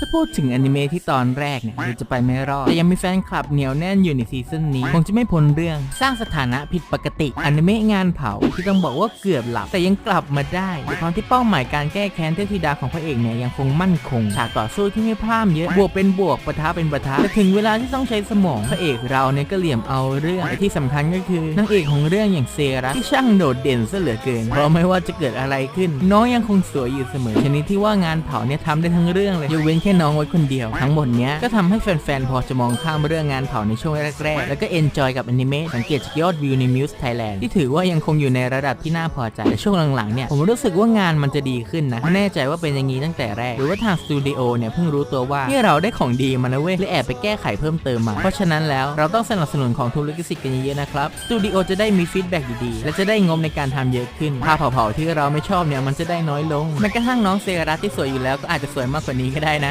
ถ้าพูดถึงอนิเมะที่ตอนแรกเนี่ยดูจะไปไม่รอด แต่ยังมีแฟนคลับเหนียวแน่นอยู่ในซีซั่นนี้ คงจะไม่พ้นเรื่องสร้างสถานะผิดปกติอนิเมะงานเผาที่ต้องบอกว่าเกือบหลับ แต่ยังกลับมาได้ด้วยความที่เป้าหมายการแก้แค้นเทพธิดาของพระเอกเนี่ยยังคงมั่นคง ฉากต่อสู้ที่ไม่พลาดเยอะบวกเป็นบวกปะทะเป็นปะทะแต่ถึงเวลาที่ต้องใช้สมองพระเอกเราเนี่ยก็เหลี่ยมเอาเรื่องที่สำคัญก็คือนางเอกของเรื่องอย่างเซรัสที่ช่างโดดเด่นซะเหลือเกินเพราะไม่ว่าจะเกิดอะไรขึ้น น้องยังคงสวยอยู่เสมอชนิดที่ว่างานเผาเนี่ยทำได้ทั้งเรื่องเลยยกเว้นค่น้องไว้คนเดียว ทั้งหมดเนี้ยก็ทำให้แฟนๆ พอจะมองข้ามเรื่องงานเผาในช่วงแรกๆ แล้วก็เอนจอยกับอนิเมะสังเกตจากยอดวิวใน Muse Thailand ที่ถือว่ายังคงอยู่ในระดับที่น่าพอใจแต่ช่วงหลังๆเนี่ยผมรู้สึกว่างานมันจะดีขึ้นนะไม่แน่ใจว่าเป็นอย่างนี้ตั้งแต่แรก หรือว่าทางสตูดิโอเนี่ยเพิ่งรู้ตัวว่านี่เราได้ของดีมานะเว้ยเลยแอบไปแก้ไขเพิ่มเติมมา เพราะฉะนั้นแล้วเราต้องสนับสนุนของทุนลิขสิทธิ์กันเยอะๆนะครับสตูดิโอจะได้มีฟีดแบ็กดีๆและจะได้งบในการทำเยอะขึ้นภาพเผาๆที่เราไม่ชอบเนี่ยมันจะได้น้อยลงแม้กระทั่งน้องเซรัสที่สวยอยู่แล้วก็อาจจะสวยมากกว่านี้ก็ได้นะ